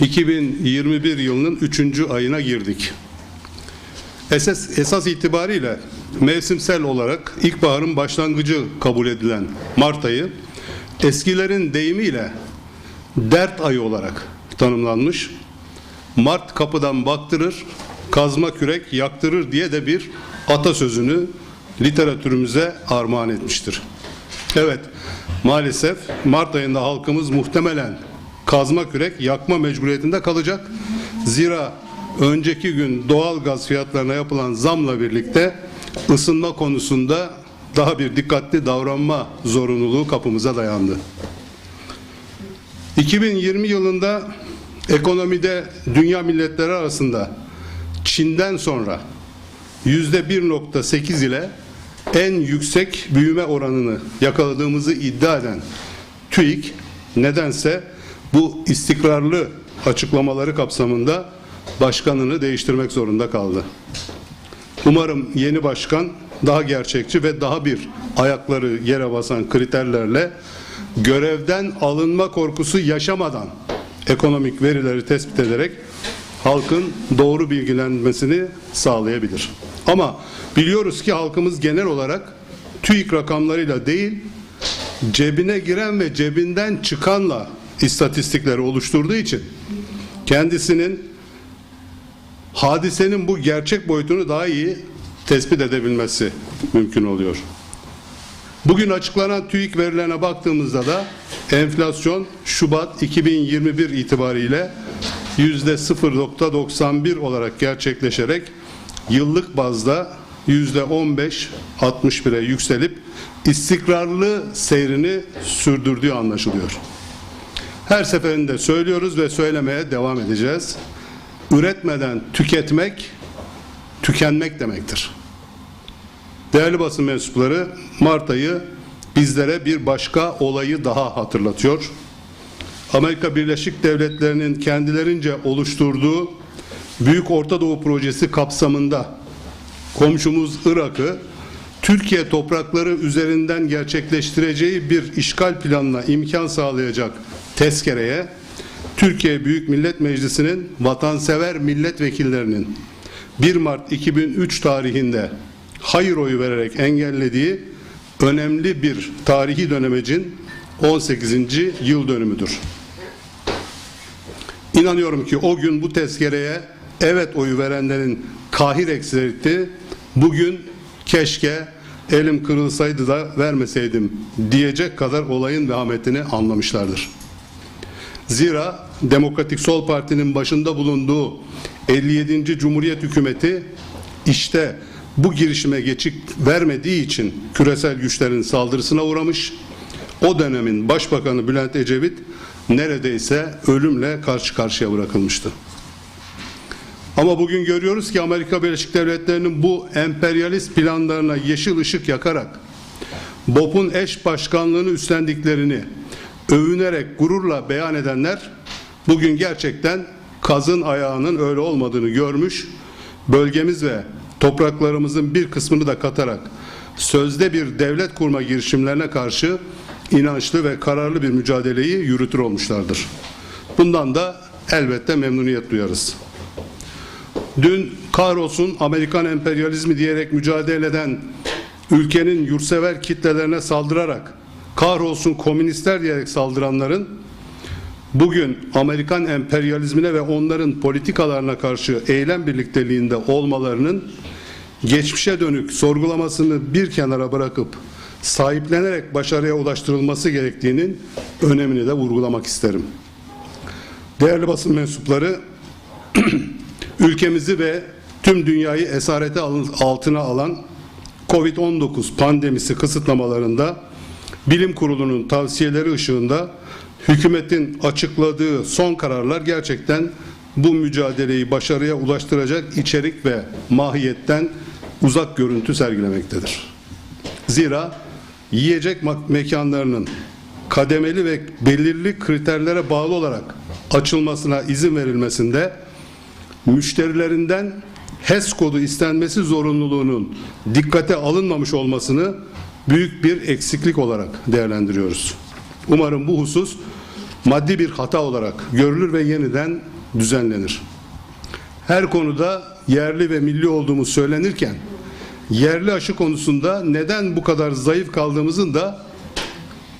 2021 yılının 3. ayına girdik. Esas, esas itibariyle mevsimsel olarak ilkbaharın başlangıcı kabul edilen Mart ayı eskilerin deyimiyle dert ayı olarak tanımlanmış. Mart kapıdan baktırır, kazma kürek yaktırır diye de bir atasözünü literatürümüze armağan etmiştir. Evet, maalesef Mart ayında halkımız muhtemelen kazma kürek yakma mecburiyetinde kalacak. Zira önceki gün doğal gaz fiyatlarına yapılan zamla birlikte ısınma konusunda daha bir dikkatli davranma zorunluluğu kapımıza dayandı. 2020 yılında ekonomide dünya milletleri arasında Çin'den sonra yüzde 1.8 ile en yüksek büyüme oranını yakaladığımızı iddia eden TÜİK nedense bu istikrarlı açıklamaları kapsamında başkanını değiştirmek zorunda kaldı. Umarım yeni başkan daha gerçekçi ve daha bir ayakları yere basan kriterlerle görevden alınma korkusu yaşamadan ekonomik verileri tespit ederek halkın doğru bilgilenmesini sağlayabilir. Ama biliyoruz ki halkımız genel olarak TÜİK rakamlarıyla değil, cebine giren ve cebinden çıkanla istatistikleri oluşturduğu için kendisinin hadisenin bu gerçek boyutunu daha iyi tespit edebilmesi mümkün oluyor. Bugün açıklanan TÜİK verilerine baktığımızda da enflasyon Şubat 2021 itibariyle yüzde 0.91 olarak gerçekleşerek yıllık bazda yüzde 15.61'e yükselip istikrarlı seyrini sürdürdüğü anlaşılıyor. Her seferinde söylüyoruz ve söylemeye devam edeceğiz. Üretmeden tüketmek, tükenmek demektir. Değerli basın mensupları, Mart ayı bizlere bir başka olayı daha hatırlatıyor. Amerika Birleşik Devletleri'nin kendilerince oluşturduğu Büyük Orta Doğu Projesi kapsamında komşumuz Irak'ı Türkiye toprakları üzerinden gerçekleştireceği bir işgal planına imkan sağlayacak tezkereye Türkiye Büyük Millet Meclisi'nin vatansever milletvekillerinin 1 Mart 2003 tarihinde hayır oyu vererek engellediği önemli bir tarihi dönemecin 18. yıl dönümüdür. İnanıyorum ki o gün bu tezkereye evet oyu verenlerin kahir ekseriyeti bugün keşke elim kırılsaydı da vermeseydim diyecek kadar olayın vehametini anlamışlardır. Zira Demokratik Sol Parti'nin başında bulunduğu 57. Cumhuriyet Hükümeti işte bu girişime geçik vermediği için küresel güçlerin saldırısına uğramış. O dönemin Başbakanı Bülent Ecevit neredeyse ölümle karşı karşıya bırakılmıştı. Ama bugün görüyoruz ki Amerika Birleşik Devletleri'nin bu emperyalist planlarına yeşil ışık yakarak BOP'un eş başkanlığını üstlendiklerini övünerek gururla beyan edenler bugün gerçekten kazın ayağının öyle olmadığını görmüş, bölgemiz ve topraklarımızın bir kısmını da katarak sözde bir devlet kurma girişimlerine karşı inançlı ve kararlı bir mücadeleyi yürütür olmuşlardır. Bundan da elbette memnuniyet duyarız. Dün kahrolsun Amerikan emperyalizmi diyerek mücadele eden ülkenin yurtsever kitlelerine saldırarak kahrolsun komünistler diyerek saldıranların bugün Amerikan emperyalizmine ve onların politikalarına karşı eylem birlikteliğinde olmalarının geçmişe dönük sorgulamasını bir kenara bırakıp sahiplenerek başarıya ulaştırılması gerektiğinin önemini de vurgulamak isterim. Değerli basın mensupları, ülkemizi ve tüm dünyayı esarete altına alan Covid-19 pandemisi kısıtlamalarında Bilim Kurulu'nun tavsiyeleri ışığında hükümetin açıkladığı son kararlar gerçekten bu mücadeleyi başarıya ulaştıracak içerik ve mahiyetten uzak görüntü sergilemektedir. Zira yiyecek mekanlarının kademeli ve belirli kriterlere bağlı olarak açılmasına izin verilmesinde müşterilerinden HES kodu istenmesi zorunluluğunun dikkate alınmamış olmasını büyük bir eksiklik olarak değerlendiriyoruz. Umarım bu husus maddi bir hata olarak görülür ve yeniden düzenlenir. Her konuda yerli ve milli olduğumuz söylenirken yerli aşı konusunda neden bu kadar zayıf kaldığımızın da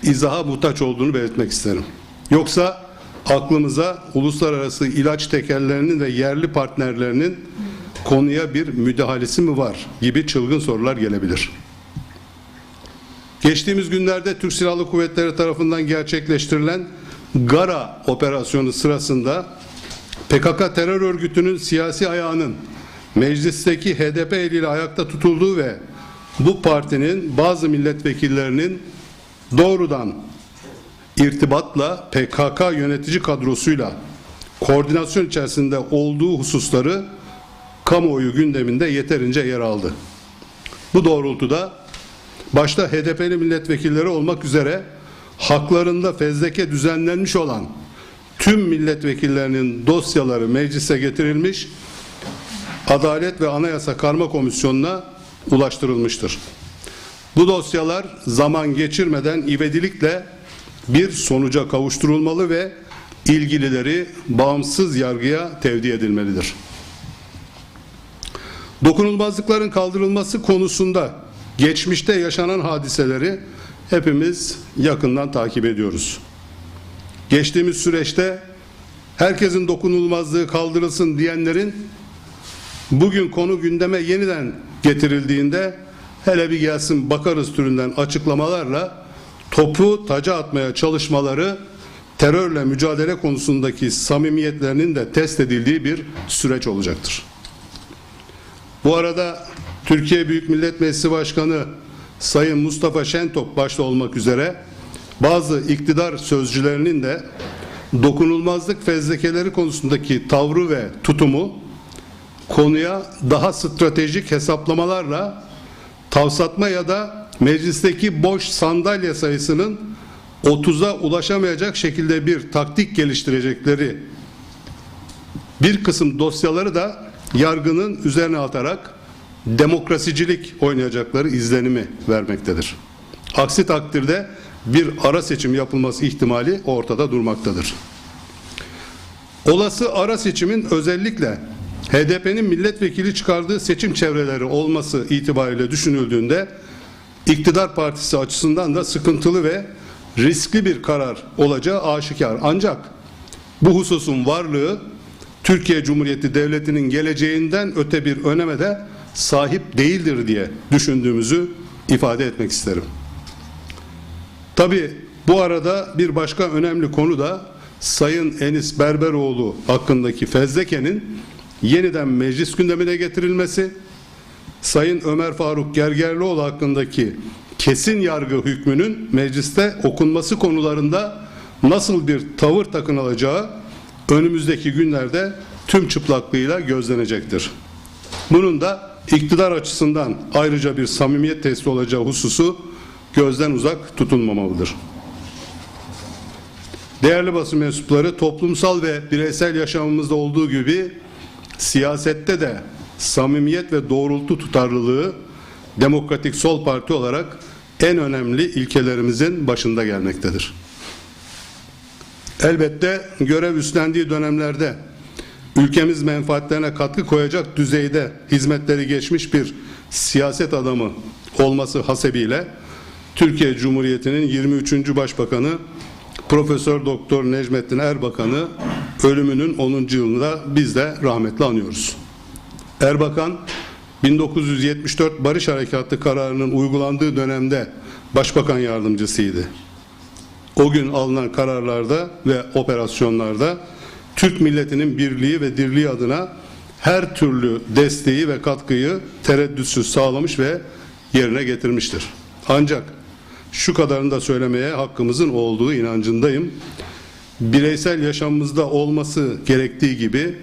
izaha muhtaç olduğunu belirtmek isterim. Yoksa aklımıza uluslararası ilaç tekerlerinin ve yerli partnerlerinin konuya bir müdahalesi mi var gibi çılgın sorular gelebilir. Geçtiğimiz günlerde Türk Silahlı Kuvvetleri tarafından gerçekleştirilen Gara operasyonu sırasında PKK terör örgütünün siyasi ayağının meclisteki HDP eliyle ayakta tutulduğu ve bu partinin bazı milletvekillerinin doğrudan irtibatla PKK yönetici kadrosuyla koordinasyon içerisinde olduğu hususları kamuoyu gündeminde yeterince yer aldı. Bu doğrultuda başta HDP'li milletvekilleri olmak üzere haklarında fezleke düzenlenmiş olan tüm milletvekillerinin dosyaları meclise getirilmiş, Adalet ve Anayasa Karma Komisyonu'na ulaştırılmıştır. Bu dosyalar zaman geçirmeden ivedilikle bir sonuca kavuşturulmalı ve ilgilileri bağımsız yargıya tevdi edilmelidir. Dokunulmazlıkların kaldırılması konusunda geçmişte yaşanan hadiseleri hepimiz yakından takip ediyoruz. Geçtiğimiz süreçte herkesin dokunulmazlığı kaldırılsın diyenlerin bugün konu gündeme yeniden getirildiğinde hele bir gelsin bakarız türünden açıklamalarla topu taca atmaya çalışmaları terörle mücadele konusundaki samimiyetlerinin de test edildiği bir süreç olacaktır. Bu arada Türkiye Büyük Millet Meclisi Başkanı Sayın Mustafa Şentop başta olmak üzere bazı iktidar sözcülerinin de dokunulmazlık fezlekeleri konusundaki tavrı ve tutumu konuya daha stratejik hesaplamalarla tavsatma ya da meclisteki boş sandalye sayısının 30'a ulaşamayacak şekilde bir taktik geliştirecekleri bir kısım dosyaları da yargının üzerine atarak demokrasicilik oynayacakları izlenimi vermektedir. Aksi takdirde bir ara seçim yapılması ihtimali ortada durmaktadır. Olası ara seçimin özellikle HDP'nin milletvekili çıkardığı seçim çevreleri olması itibariyle düşünüldüğünde iktidar partisi açısından da sıkıntılı ve riskli bir karar olacağı aşikar. Ancak bu hususun varlığı Türkiye Cumhuriyeti Devleti'nin geleceğinden öte bir öneme de sahip değildir diye düşündüğümüzü ifade etmek isterim. Tabi bu arada bir başka önemli konu da Sayın Enis Berberoğlu hakkındaki fezlekenin yeniden meclis gündemine getirilmesi, Sayın Ömer Faruk Gergerlioğlu hakkındaki kesin yargı hükmünün mecliste okunması konularında nasıl bir tavır takınılacağı önümüzdeki günlerde tüm çıplaklığıyla gözlenecektir. Bunun da iktidar açısından ayrıca bir samimiyet testi olacağı hususu gözden uzak tutulmamalıdır. Değerli basın mensupları toplumsal ve bireysel yaşamımızda olduğu gibi siyasette de samimiyet ve doğrultu tutarlılığı Demokratik Sol Parti olarak en önemli ilkelerimizin başında gelmektedir. Elbette görev üstlendiği dönemlerde ülkemiz menfaatlerine katkı koyacak düzeyde hizmetleri geçmiş bir siyaset adamı olması hasebiyle Türkiye Cumhuriyeti'nin 23. Başbakanı Profesör Doktor Necmettin Erbakan'ı ölümünün 10. yılında biz de rahmetle anıyoruz. Erbakan 1974 Barış Harekatı kararının uygulandığı dönemde başbakan yardımcısıydı. O gün alınan kararlarda ve operasyonlarda Türk milletinin birliği ve dirliği adına her türlü desteği ve katkıyı tereddütsüz sağlamış ve yerine getirmiştir. Ancak şu kadarını da söylemeye hakkımızın olduğu inancındayım. Bireysel yaşamımızda olması gerektiği gibi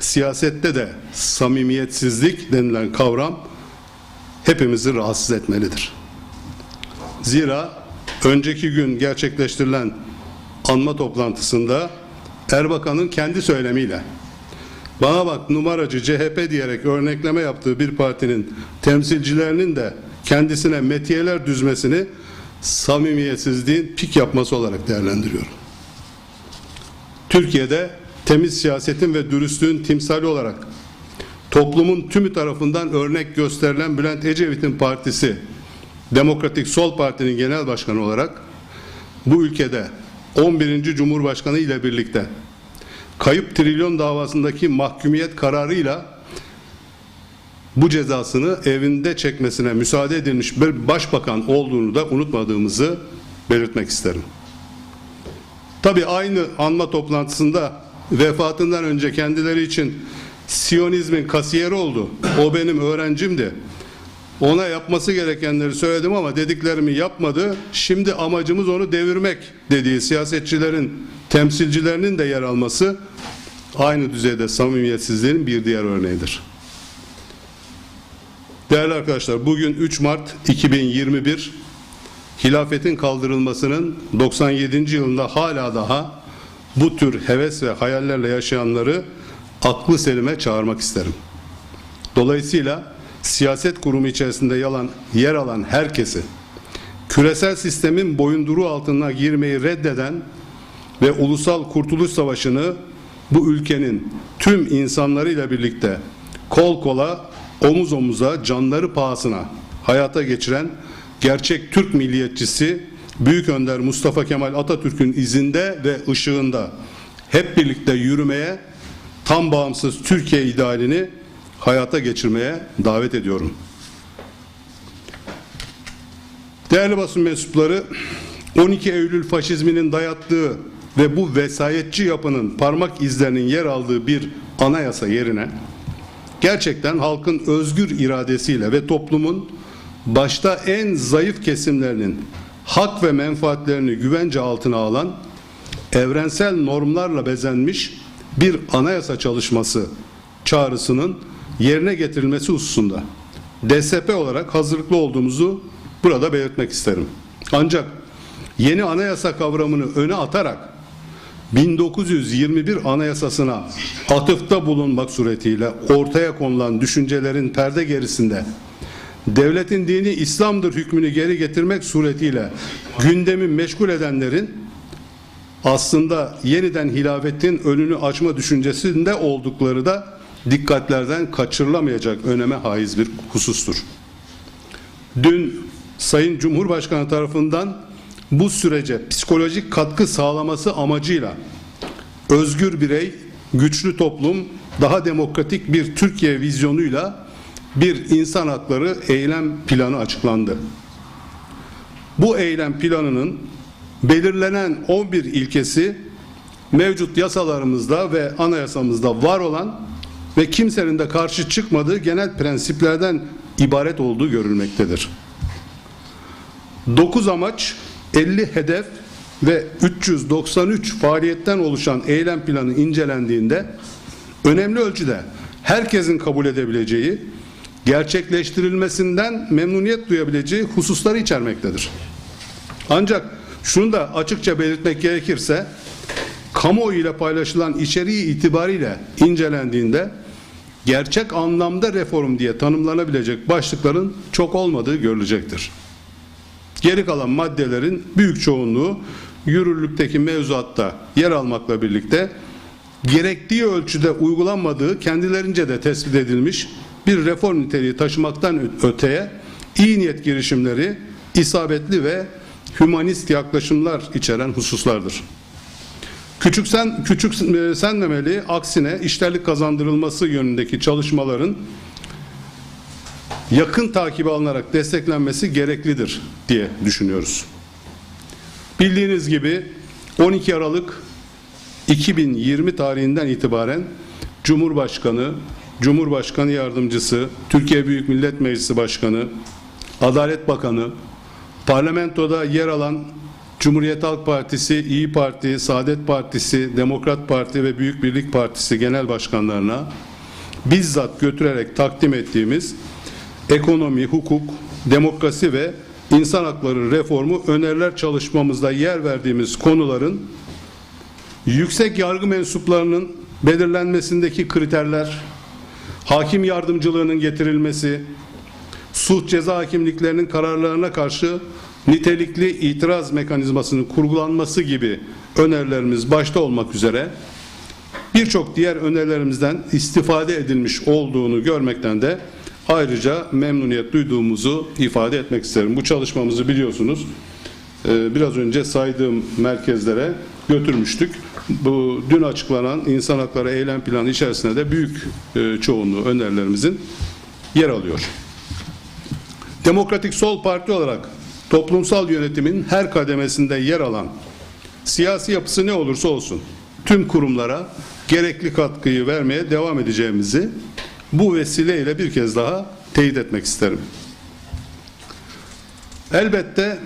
siyasette de samimiyetsizlik denilen kavram hepimizi rahatsız etmelidir. Zira önceki gün gerçekleştirilen anma toplantısında Erbakan'ın kendi söylemiyle bana bak numaracı CHP diyerek örnekleme yaptığı bir partinin temsilcilerinin de kendisine metiyeler düzmesini samimiyetsizliğin pik yapması olarak değerlendiriyorum. Türkiye'de temiz siyasetin ve dürüstlüğün timsali olarak toplumun tümü tarafından örnek gösterilen Bülent Ecevit'in partisi Demokratik Sol Parti'nin genel başkanı olarak bu ülkede 11. Cumhurbaşkanı ile birlikte kayıp trilyon davasındaki mahkumiyet kararıyla bu cezasını evinde çekmesine müsaade edilmiş bir başbakan olduğunu da unutmadığımızı belirtmek isterim. Tabi aynı anma toplantısında vefatından önce kendileri için Siyonizmin kasiyeri oldu. O benim öğrencimdi. Ona yapması gerekenleri söyledim ama dediklerimi yapmadı. Şimdi amacımız onu devirmek dediği siyasetçilerin temsilcilerinin de yer alması aynı düzeyde samimiyetsizliğin bir diğer örneğidir. Değerli arkadaşlar bugün 3 Mart 2021 hilafetin kaldırılmasının 97. yılında hala daha bu tür heves ve hayallerle yaşayanları aklı selime çağırmak isterim. Dolayısıyla siyaset kurumu içerisinde yalan, yer alan herkesi küresel sistemin boyunduruğu altına girmeyi reddeden ve ulusal kurtuluş savaşını bu ülkenin tüm insanlarıyla birlikte kol kola, omuz omuza, canları pahasına hayata geçiren gerçek Türk milliyetçisi Büyük Önder Mustafa Kemal Atatürk'ün izinde ve ışığında hep birlikte yürümeye, tam bağımsız Türkiye idealini hayata geçirmeye davet ediyorum. Değerli basın mensupları, 12 Eylül faşizminin dayattığı ve bu vesayetçi yapının parmak izlerinin yer aldığı bir anayasa yerine gerçekten halkın özgür iradesiyle ve toplumun başta en zayıf kesimlerinin hak ve menfaatlerini güvence altına alan evrensel normlarla bezenmiş bir anayasa çalışması çağrısının yerine getirilmesi hususunda DSP olarak hazırlıklı olduğumuzu burada belirtmek isterim. Ancak yeni anayasa kavramını öne atarak 1921 anayasasına atıfta bulunmak suretiyle ortaya konulan düşüncelerin perde gerisinde devletin dini İslam'dır hükmünü geri getirmek suretiyle gündemi meşgul edenlerin aslında yeniden hilafetin önünü açma düşüncesinde oldukları da dikkatlerden kaçırılamayacak öneme haiz bir husustur. Dün Sayın Cumhurbaşkanı tarafından bu sürece psikolojik katkı sağlaması amacıyla özgür birey, güçlü toplum, daha demokratik bir Türkiye vizyonuyla bir insan hakları eylem planı açıklandı. Bu eylem planının belirlenen 11 ilkesi mevcut yasalarımızda ve anayasamızda var olan ve kimsenin de karşı çıkmadığı genel prensiplerden ibaret olduğu görülmektedir. 9 amaç, 50 hedef ve 393 faaliyetten oluşan eylem planı incelendiğinde önemli ölçüde herkesin kabul edebileceği, gerçekleştirilmesinden memnuniyet duyabileceği hususları içermektedir. Ancak şunu da açıkça belirtmek gerekirse kamuoyu ile paylaşılan içeriği itibariyle incelendiğinde gerçek anlamda reform diye tanımlanabilecek başlıkların çok olmadığı görülecektir. Geri kalan maddelerin büyük çoğunluğu yürürlükteki mevzuatta yer almakla birlikte gerektiği ölçüde uygulanmadığı kendilerince de tespit edilmiş bir reform niteliği taşımaktan öteye iyi niyet girişimleri isabetli ve hümanist yaklaşımlar içeren hususlardır. Küçüksen, küçük e, senmemeli, aksine işlerlik kazandırılması yönündeki çalışmaların yakın takibi alınarak desteklenmesi gereklidir diye düşünüyoruz. Bildiğiniz gibi 12 Aralık 2020 tarihinden itibaren Cumhurbaşkanı, Cumhurbaşkanı Yardımcısı, Türkiye Büyük Millet Meclisi Başkanı, Adalet Bakanı, parlamentoda yer alan Cumhuriyet Halk Partisi, İyi Parti, Saadet Partisi, Demokrat Parti ve Büyük Birlik Partisi genel başkanlarına bizzat götürerek takdim ettiğimiz ekonomi, hukuk, demokrasi ve insan hakları reformu öneriler çalışmamızda yer verdiğimiz konuların yüksek yargı mensuplarının belirlenmesindeki kriterler, hakim yardımcılığının getirilmesi, suç ceza hakimliklerinin kararlarına karşı nitelikli itiraz mekanizmasının kurgulanması gibi önerilerimiz başta olmak üzere birçok diğer önerilerimizden istifade edilmiş olduğunu görmekten de ayrıca memnuniyet duyduğumuzu ifade etmek isterim. Bu çalışmamızı biliyorsunuz e, biraz önce saydığım merkezlere götürmüştük. Bu dün açıklanan insan hakları eylem planı içerisinde de büyük e, çoğunluğu önerilerimizin yer alıyor. Demokratik Sol Parti olarak toplumsal yönetimin her kademesinde yer alan siyasi yapısı ne olursa olsun tüm kurumlara gerekli katkıyı vermeye devam edeceğimizi bu vesileyle bir kez daha teyit etmek isterim. Elbette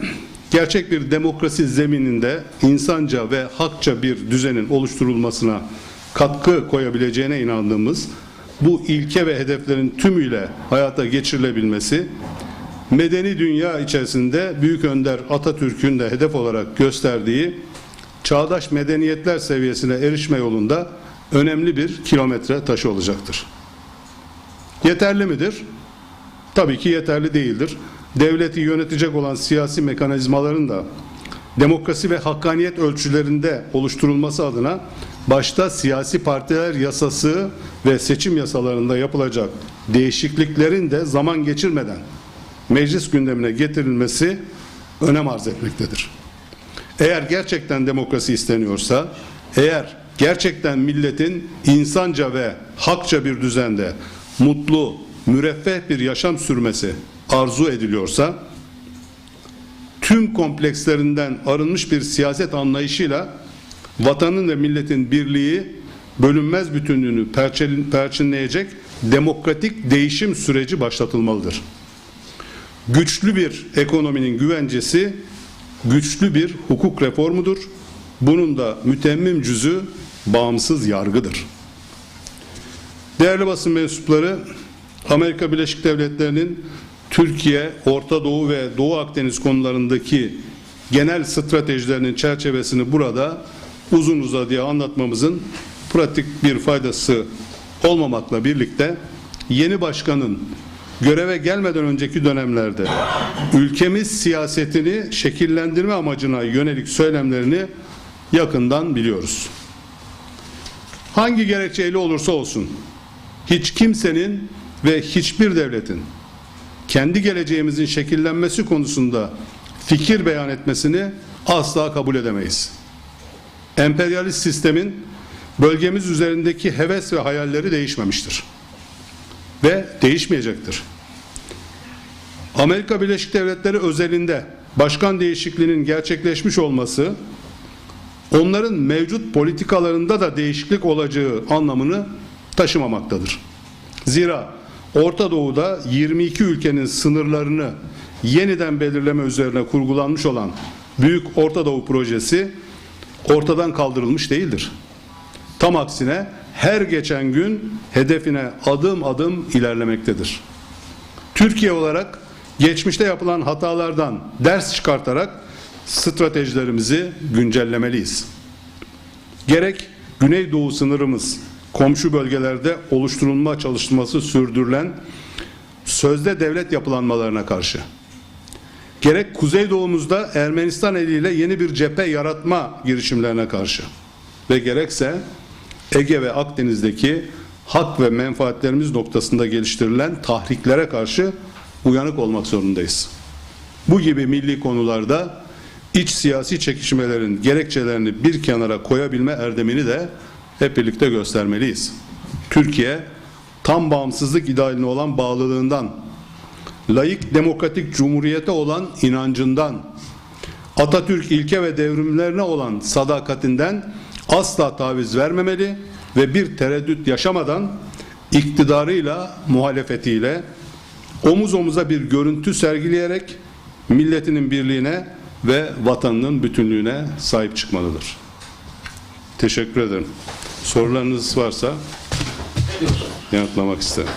gerçek bir demokrasi zemininde insanca ve hakça bir düzenin oluşturulmasına katkı koyabileceğine inandığımız bu ilke ve hedeflerin tümüyle hayata geçirilebilmesi medeni dünya içerisinde Büyük Önder Atatürk'ün de hedef olarak gösterdiği çağdaş medeniyetler seviyesine erişme yolunda önemli bir kilometre taşı olacaktır. Yeterli midir? Tabii ki yeterli değildir. Devleti yönetecek olan siyasi mekanizmaların da demokrasi ve hakkaniyet ölçülerinde oluşturulması adına başta siyasi partiler yasası ve seçim yasalarında yapılacak değişikliklerin de zaman geçirmeden meclis gündemine getirilmesi önem arz etmektedir. Eğer gerçekten demokrasi isteniyorsa, eğer gerçekten milletin insanca ve hakça bir düzende mutlu, müreffeh bir yaşam sürmesi arzu ediliyorsa, tüm komplekslerinden arınmış bir siyaset anlayışıyla vatanın ve milletin birliği, bölünmez bütünlüğünü perçin- perçinleyecek demokratik değişim süreci başlatılmalıdır. Güçlü bir ekonominin güvencesi güçlü bir hukuk reformudur. Bunun da mütemmim cüzü bağımsız yargıdır. Değerli basın mensupları, Amerika Birleşik Devletleri'nin Türkiye, Orta Doğu ve Doğu Akdeniz konularındaki genel stratejilerinin çerçevesini burada uzun uzadıya anlatmamızın pratik bir faydası olmamakla birlikte yeni başkanın göreve gelmeden önceki dönemlerde ülkemiz siyasetini şekillendirme amacına yönelik söylemlerini yakından biliyoruz. Hangi gerekçeyle olursa olsun hiç kimsenin ve hiçbir devletin kendi geleceğimizin şekillenmesi konusunda fikir beyan etmesini asla kabul edemeyiz. Emperyalist sistemin bölgemiz üzerindeki heves ve hayalleri değişmemiştir ve değişmeyecektir. Amerika Birleşik Devletleri özelinde başkan değişikliğinin gerçekleşmiş olması onların mevcut politikalarında da değişiklik olacağı anlamını taşımamaktadır. Zira Orta Doğu'da 22 ülkenin sınırlarını yeniden belirleme üzerine kurgulanmış olan Büyük Orta Doğu projesi ortadan kaldırılmış değildir. Tam aksine her geçen gün hedefine adım adım ilerlemektedir. Türkiye olarak geçmişte yapılan hatalardan ders çıkartarak stratejilerimizi güncellemeliyiz. Gerek Güneydoğu sınırımız, komşu bölgelerde oluşturulma çalışması sürdürülen sözde devlet yapılanmalarına karşı, gerek Kuzeydoğumuzda Ermenistan eliyle yeni bir cephe yaratma girişimlerine karşı ve gerekse Ege ve Akdeniz'deki hak ve menfaatlerimiz noktasında geliştirilen tahriklere karşı uyanık olmak zorundayız. Bu gibi milli konularda iç siyasi çekişmelerin gerekçelerini bir kenara koyabilme erdemini de hep birlikte göstermeliyiz. Türkiye tam bağımsızlık idealine olan bağlılığından, layık demokratik cumhuriyete olan inancından, Atatürk ilke ve devrimlerine olan sadakatinden asla taviz vermemeli ve bir tereddüt yaşamadan iktidarıyla, muhalefetiyle omuz omuza bir görüntü sergileyerek milletinin birliğine ve vatanının bütünlüğüne sahip çıkmalıdır. Teşekkür ederim. Sorularınız varsa yanıtlamak isterim.